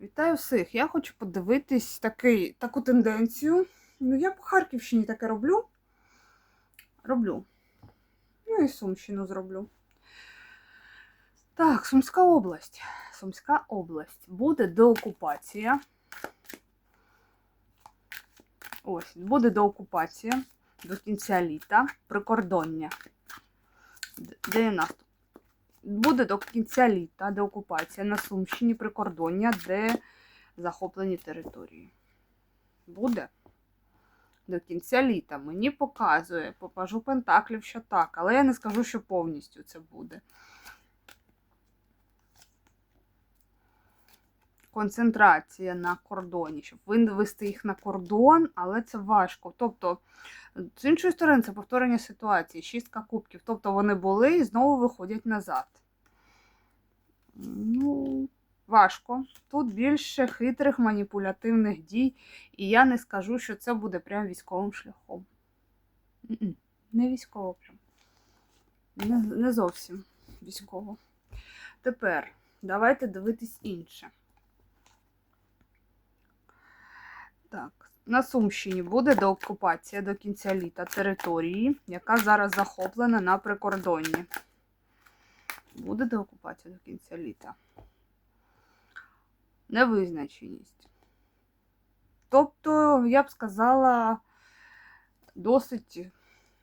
Вітаю всіх! Я хочу подивитись такий, таку тенденцію. Ну, я по Харківщині таке роблю. Роблю. Ну і Сумщину зроблю. Так, Сумська область. Сумська область. Буде доокупація. Ось, буде доокупація до кінця літа. Прикордоння. 90. Буде до кінця літа деокупація на Сумщині прикордоння, де захоплені території. Буде до кінця літа. Мені показує, попажу Пентаклів, що так, але я не скажу, що повністю це буде. Концентрація на кордоні, щоб вивести їх на кордон, але це важко. Тобто, з іншої сторони, це повторення ситуації, шістка кубків. Тобто вони були і знову виходять назад. Ну, важко. Тут більше хитрих маніпулятивних дій, і я не скажу, що це буде прям військовим шляхом. Не військово прям. Не, не зовсім військово. Тепер давайте дивитись інше. Так, на Сумщині буде деокупація до кінця літа території, яка зараз захоплена на прикордонні. Буде деокупація до кінця літа. Невизначеність. Тобто, я б сказала, досить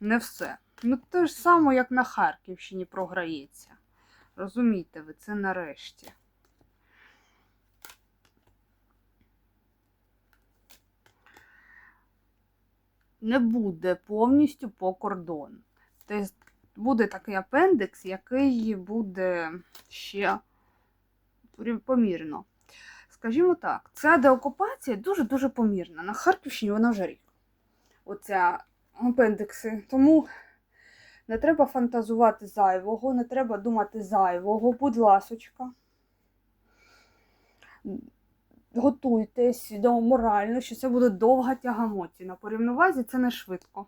не все. Ну, те ж саме, як на Харківщині програється. Розумієте ви, це нарешті. Не буде повністю по кордону. Тобто буде такий апендикс, який буде ще помірно. Скажімо так, ця деокупація дуже-дуже помірна. На Харківщині вона вже рік. Оця апендикси. Тому не треба фантазувати зайвого, не треба думати зайвого, будь ласочка. Готуйтесь до морально, що це буде довга тягамоті. На порівновазі це не швидко.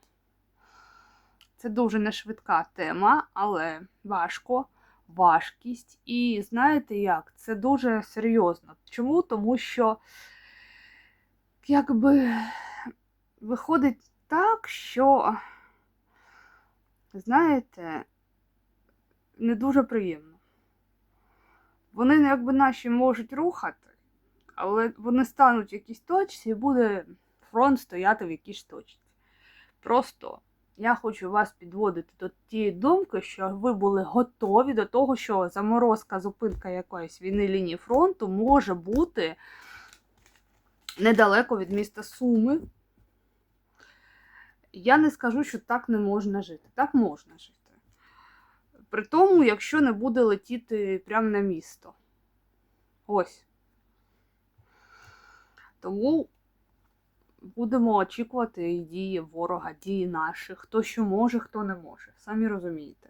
Це дуже не швидка тема, але важко, важкість. І знаєте як? Це дуже серйозно. Чому? Тому що, якби виходить так, що, знаєте, не дуже приємно. Вони якби наші можуть рухати, але вони стануть в якійсь точці і буде фронт стояти в якійсь точці. Просто я хочу вас підводити до тієї думки, що ви були готові до того, що заморозка, зупинка якоїсь війни лінії фронту може бути недалеко від міста Суми. Я не скажу, що так не можна жити. Так можна жити. При тому, якщо не буде летіти прямо на місто. Ось. Тому будемо очікувати дії ворога, дії наших, хто що може, хто не може. Самі розумієте.